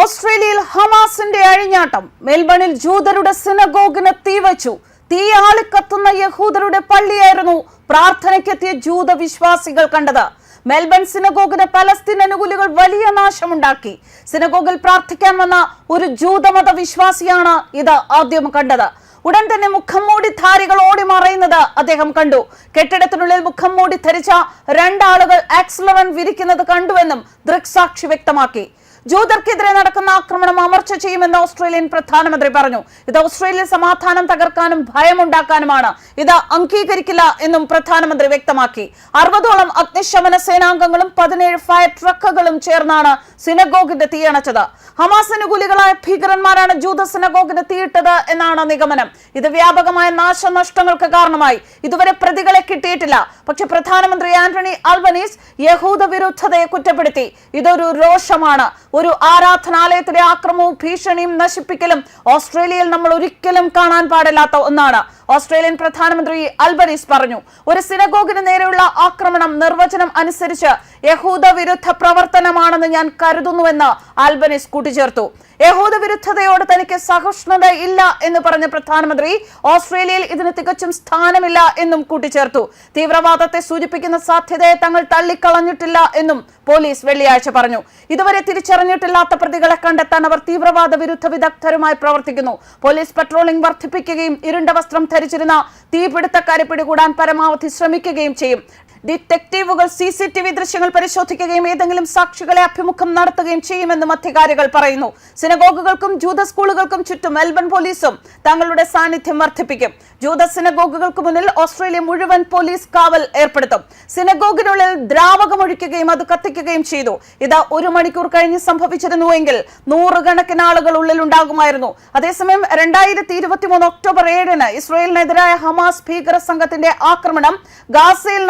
ഓസ്ട്രേലിയയിൽ ഹമാസിന്റെ അഴിഞ്ഞാട്ടം. മെൽബണിൽ ജൂതരുടെ സിനഗോഗിന് തീവച്ചു. തീ ആളിക്കത്തുന്ന യഹൂദരുടെ പള്ളിയായിരുന്നു പ്രാർത്ഥനയ്ക്കെത്തിയ ജൂത വിശ്വാസികൾ കണ്ടത്. മെൽബൺ സിനഗോഗിന് പലസ്തീൻ അനുകൂലികൾ വലിയ നാശമുണ്ടാക്കി. സിനഗോഗിൽ പ്രാർത്ഥിക്കാൻ വന്ന ഒരു ജൂതമത വിശ്വാസിയാണ് ഇത് ആദ്യം കണ്ടത്. ഉടൻ തന്നെ മുഖം മൂടി ധാരികൾ ഓടി മറയുന്നത് അദ്ദേഹം കണ്ടു. കെട്ടിടത്തിനുള്ളിൽ മുഖം മൂടി ധരിച്ച രണ്ടാളുകൾ ആക്സിലറൻ വിരിക്കുന്നത് കണ്ടുവെന്നും ദൃക്സാക്ഷി വ്യക്തമാക്കി. ജൂതർക്കെതിരെ നടക്കുന്ന ആക്രമണം അമർച്ച ചെയ്യുമെന്ന് ഓസ്ട്രേലിയൻ പ്രധാനമന്ത്രി പറഞ്ഞു. ഇത് ഓസ്ട്രേലിയ സമാധാനം തകർക്കാനും ഭയമുണ്ടാക്കാനുമാണ്. ഇത് അംഗീകരിക്കില്ല എന്നും പ്രധാനമന്ത്രി വ്യക്തമാക്കി. അറുപതോളം അഗ്നിശമന സേനാംഗങ്ങളും പതിനേഴ് ഫയർ ട്രക്കുകളും ചേർന്നാണ് സിനഗോഗിന്റെ തീയണച്ചത്. ഹമാസ് അനുകൂലികളായ ഭീകരന്മാരാണ് ജൂത സിനഗോഗിന് തീയിട്ടത് എന്നാണ് നിഗമനം. ഇത് വ്യാപകമായ നാശനഷ്ടങ്ങൾക്ക് കാരണമായി. ഇതുവരെ പ്രതികളെ കിട്ടിയിട്ടില്ല. പക്ഷെ പ്രധാനമന്ത്രി ആന്റണി അൽബനീസ് യഹൂദ വിരുദ്ധതയെ കുറ്റപ്പെടുത്തി. ഇതൊരു രോഷമാണ്. ഒരു ആരാധനാലയത്തിലെ ആക്രമവും ഭീഷണിയും നശിപ്പിക്കലും ഓസ്ട്രേലിയയിൽ നമ്മൾ ഒരിക്കലും കാണാൻ പാടില്ലാത്ത ഒന്നാണ്. ഓസ്ട്രേലിയൻ പ്രധാനമന്ത്രി അൽബനീസ് പറഞ്ഞു ഒരു സിനഗോഗിന് നേരെയുള്ള ആക്രമണം നിർവചനം അനുസരിച്ച് യഹൂദ വിരുദ്ധ പ്രവർത്തനമാണെന്ന് ഞാൻ കരുതുന്നുവെന്ന് അൽബനീസ് കൂട്ടിച്ചേർത്തു. യഹൂദ വിരുദ്ധതയോട് തനിക്ക് സഹിഷ്ണുത ഇല്ല എന്ന് പറഞ്ഞ പ്രധാനമന്ത്രി ഓസ്ട്രേലിയയിൽ ഇതിന് തികച്ചും സ്ഥാനമില്ല എന്നും കൂട്ടിച്ചേർത്തു. തീവ്രവാദത്തെ സൂചിപ്പിക്കുന്ന സാധ്യതയെ തങ്ങൾ തള്ളിക്കളഞ്ഞിട്ടില്ല എന്നും പോലീസ് വെള്ളിയാഴ്ച പറഞ്ഞു. ഇതുവരെ തിരിച്ചറിഞ്ഞിട്ടില്ലാത്ത പ്രതികളെ കണ്ടെത്താൻ അവർ തീവ്രവാദ വിരുദ്ധ വിദഗ്ധരുമായി പ്രവർത്തിക്കുന്നു. പോലീസ് പട്രോളിംഗ് വർദ്ധിപ്പിക്കുകയും ഇരുണ്ട വസ്ത്രം ധരിച്ചിരുന്ന തീപിടുത്തക്കാരെ പിടികൂടാൻ പരമാവധി ശ്രമിക്കുകയും ചെയ്യും. ഡിറ്റക്റ്റീവുകൾ സി സി ടി വി ദൃശ്യങ്ങൾ പരിശോധിക്കുകയും ഏതെങ്കിലും സാക്ഷികളെ അഭിമുഖം നടത്തുകയും ചെയ്യുമെന്നും അധികാരികൾ പറയുന്നു. സിനഗോഗുകൾക്കും ജൂത സ്കൂളുകൾക്കും ചുറ്റും മെൽബൺ പോലീസും തങ്ങളുടെ സാന്നിധ്യം വർദ്ധിപ്പിക്കും. ജൂത സിനഗോഗുകൾക്ക് മുന്നിൽ ഓസ്ട്രേലിയ മുഴുവൻ പോലീസ് കാവൽ ഏർപ്പെടുത്തും. സിനഗോഗിനുള്ളിൽ ദ്രാവകമൊഴിക്കുകയും അത് കത്തിക്കുകയും ചെയ്തു. ഇത് ഒരു മണിക്കൂർ കഴിഞ്ഞ് സംഭവിച്ചിരുന്നുവെങ്കിൽ നൂറുകണക്കിന് ആളുകൾ ഉള്ളിൽ ഉണ്ടാകുമായിരുന്നു അതേസമയം രണ്ടായിരത്തി ഇരുപത്തിമൂന്ന് ഒക്ടോബർ ഏഴിന് ഇസ്രയേലിനെതിരായ ഹമാസ് ഭീകര സംഘത്തിന്റെ ആക്രമണം ഗാസയിൽ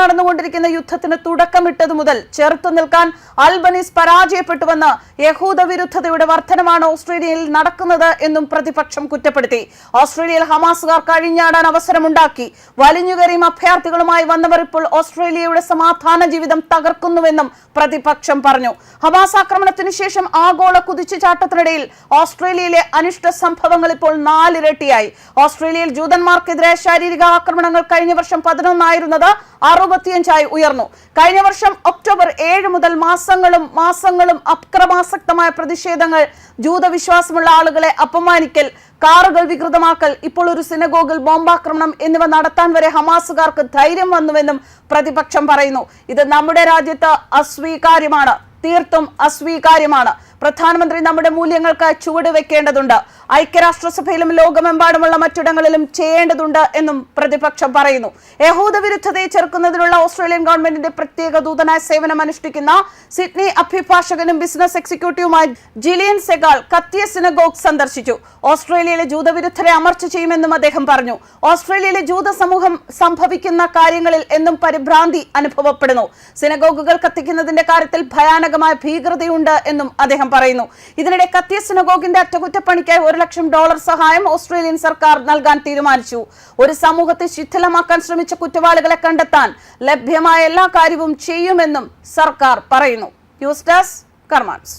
നടന്നുകൊണ്ടിരിക്കുന്ന യുദ്ധത്തിന് തുടക്കമിട്ടതു മുതൽ ചെറുത്തു നിൽക്കാൻ അൽബനീസ് പരാജയപ്പെട്ടുവെന്ന് യഹൂദ വിരുദ്ധതയുടെ വർധനമാണ് ഓസ്ട്രേലിയയിൽ നടക്കുന്നത് എന്നും പ്രതിപക്ഷം കുറ്റപ്പെടുത്തി. ഓസ്ട്രേലിയയിൽ ഹമാസുകാർ കഴിഞ്ഞാടാൻ അവസരമുണ്ടാക്കി. വലിഞ്ഞുകയറിയും അഭയാർത്ഥികളുമായി വന്നവർ ഇപ്പോൾ ഓസ്ട്രേലിയയുടെ സമാധാന ജീവിതം തകർക്കുന്നുവെന്നും പ്രതിപക്ഷം പറഞ്ഞു. ഹമാസ് ആക്രമണത്തിന് ശേഷം ആഗോള കുതിച്ചുചാട്ടത്തിനിടയിൽ ഓസ്ട്രേലിയയിലെ അനിഷ്ട സംഭവങ്ങൾ ഇപ്പോൾ നാലിരട്ടിയായി. ഓസ്ട്രേലിയയിൽ ജൂതന്മാർക്കെതിരെ ശാരീരിക ആക്രമണങ്ങൾ കഴിഞ്ഞ വർഷം പതിനൊന്നായിരുന്നത് അറുപത്തിയഞ്ചായി ഉയർന്നു. കഴിഞ്ഞ വർഷം ഒക്ടോബർ ഏഴ് മുതൽ മാസങ്ങളും മാസങ്ങളും അക്രമാസക്തമായ പ്രതിഷേധങ്ങൾ ജൂതവിശ്വാസമുള്ള ആളുകളെ അപമാനിക്കൽ കാറുകൾ വികൃതമാക്കൽ ഇപ്പോൾ ഒരു സിനഗോഗിൽ ബോംബാക്രമണം എന്നിവ നടത്താൻ വരെ ഹമാസുകാർക്ക് ധൈര്യം വന്നുവെന്നും പ്രതിപക്ഷം പറയുന്നു. ഇത് നമ്മുടെ രാജ്യത്ത് അസ്വീകാര്യമാണ്. തീർത്തും അസ്വീകാര്യമാണ്. പ്രധാനമന്ത്രി നമ്മുടെ മൂല്യങ്ങൾക്ക് ചുവട് വെക്കേണ്ടതുണ്ട്. ഐക്യരാഷ്ട്രസഭയിലും ലോകമെമ്പാടുമുള്ള മറ്റിടങ്ങളിലും ചെയ്യേണ്ടതുണ്ട് എന്നും പ്രതിപക്ഷം പറയുന്നു. യഹൂദ വിരുദ്ധതയെ ചെറുക്കുന്നതിനുള്ള ഓസ്ട്രേലിയൻ ഗവൺമെന്റിന്റെ പ്രത്യേക ദൂതനായ സേവനം അനുഷ്ഠിക്കുന്ന സിഡ്നി അഭിഭാഷകനും ബിസിനസ് എക്സിക്യൂട്ടീവുമായ ജിലിയൻ സെഗാൾ കത്തിയ സിനഗോഗ് സന്ദർശിച്ചു. ഓസ്ട്രേലിയയിലെ ജൂതവിരുദ്ധരെ അമർച്ച ചെയ്യുമെന്നും അദ്ദേഹം പറഞ്ഞു. ഓസ്ട്രേലിയയിലെ ജൂത സമൂഹം സംഭവിക്കുന്ന കാര്യങ്ങളിൽ എന്നും പരിഭ്രാന്തി അനുഭവപ്പെടുന്നു. സിനഗോഗുകൾ കത്തിക്കുന്നതിന്റെ കാര്യത്തിൽ ഭയാനകമായ ഭീകരതയുണ്ട് എന്നും അദ്ദേഹം പറയുന്നു. ഇതിനിടെ കത്തിയ സിനഗോഗിന്റെ അറ്റകുറ്റപ്പണിക്കായി ഒരു ലക്ഷം ഡോളർ സഹായം ഓസ്ട്രേലിയൻ സർക്കാർ നൽകാൻ തീരുമാനിച്ചു. ഒരു സമൂഹത്തെ ശിഥിലമാക്കാൻ ശ്രമിച്ച കുറ്റവാളികളെ കണ്ടെത്താൻ ലഭ്യമായ എല്ലാ കാര്യവും ചെയ്യുമെന്നും സർക്കാർ പറയുന്നു. News desk കർമാൻസ്.